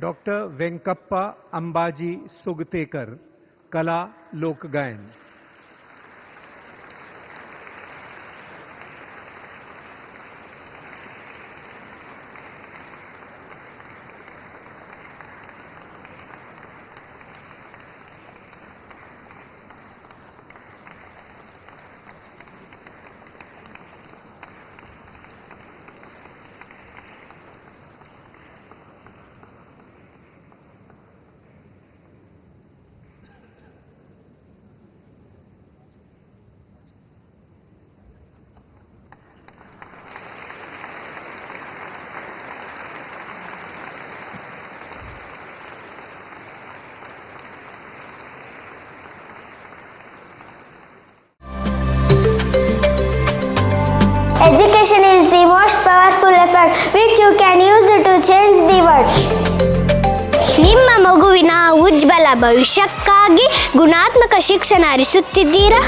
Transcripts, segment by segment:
Doctor Venkappa Ambaji सुगतेकर कला लोकगायन। Education is the most powerful effort which you can use to change the world. ನಿಮ್ಮ ಮಗುವಿನ ಉಜ್ವಲ ಭವಿಷ್ಯಕ್ಕಾಗಿ ಗುಣಾತ್ಮಕ ಶಿಕ್ಷಣ ಹರಿಸುತ್ತಿದ್ದೀರಾ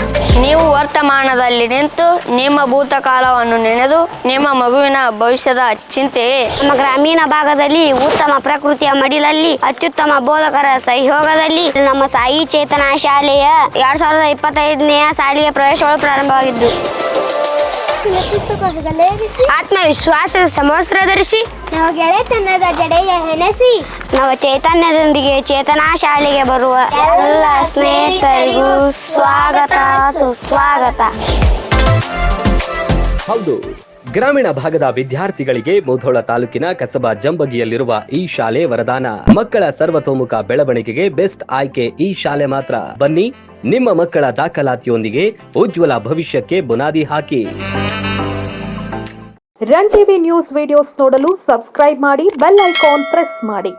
ನೀವು ವರ್ತಮಾನದಲ್ಲಿ ನಿಂತು ನಿಮ್ಮ ಭೂತಕಾಲವನ್ನು ನೆನೆದು ನಿಮ್ಮ ಮಗುವಿನ ಭವಿಷ್ಯದ ಚಿಂತೆ ನಮ್ಮ ಗ್ರಾಮೀಣ ಭಾಗದಲ್ಲಿ ಉತ್ತಮ ಪ್ರಕೃತಿಯ ಮಡಿಲಲ್ಲಿ ಅತ್ಯುತ್ತಮ ಬೋಧಕರ ಸಹಯೋಗದಲ್ಲಿ ನಮ್ಮ ಸಾಯಿ ಚೇತನ ಶಾಲೆಯ ಎರಡ್ ಸಾವಿರದ ಇಪ್ಪತ್ತೈದನೆಯ ಸಾಲಿಗೆ ಪ್ರವೇಶಗಳು ಪ್ರಾರಂಭವಾಗಿದ್ದು. ಆತ್ಮವಿಶ್ವಾಸದ ಸಮವಸ್ತ್ರ ಧರಿಸಿ. ನಾವು ಗೆಳೆತನದ ಜಡೆಯ ಹೆಣಸಿ. ನಾವು ಚೈತನ್ಯದೊಂದಿಗೆ ಚೇತನಾ ಶಾಲೆಗೆ ಬರುವ ಎಲ್ಲ ಸ್ನೇಹಿತರಿಗೂ ಸ್ವಾಗತ ಸುಸ್ವಾಗತ. ಹೌದು. ಗ್ರಾಮೀಣ ಭಾಗದ ವಿದ್ಯಾರ್ಥಿಗಳಿಗೆ ಮುಧೋಳ ತಾಲೂಕಿನ ಕಸಬಾ ಜಂಬಗಿಯಲ್ಲಿರುವ ಈ ಶಾಲೆ ವರದಾನ. ಮಕ್ಕಳ ಸರ್ವತೋಮುಖ ಬೆಳವಣಿಗೆಗೆ ಬೆಸ್ಟ್ ಆಯ್ಕೆ ಈ ಶಾಲೆ ಮಾತ್ರ. ಬನ್ನಿ, ನಿಮ್ಮ ಮಕ್ಕಳ ದಾಖಲಾತಿಯೊಂದಿಗೆ ಉಜ್ವಲ ಭವಿಷ್ಯಕ್ಕೆ ಬುನಾದಿ ಹಾಕಿ. ರನ್ ಟಿವಿ ನ್ಯೂಸ್ ವಿಡಿಯೋಸ್ ನೋಡಲು ಸಬ್ಸ್ಕ್ರೈಬ್ ಮಾಡಿ, ಬೆಲ್ ಐಕಾನ್ ಪ್ರೆಸ್ ಮಾಡಿ.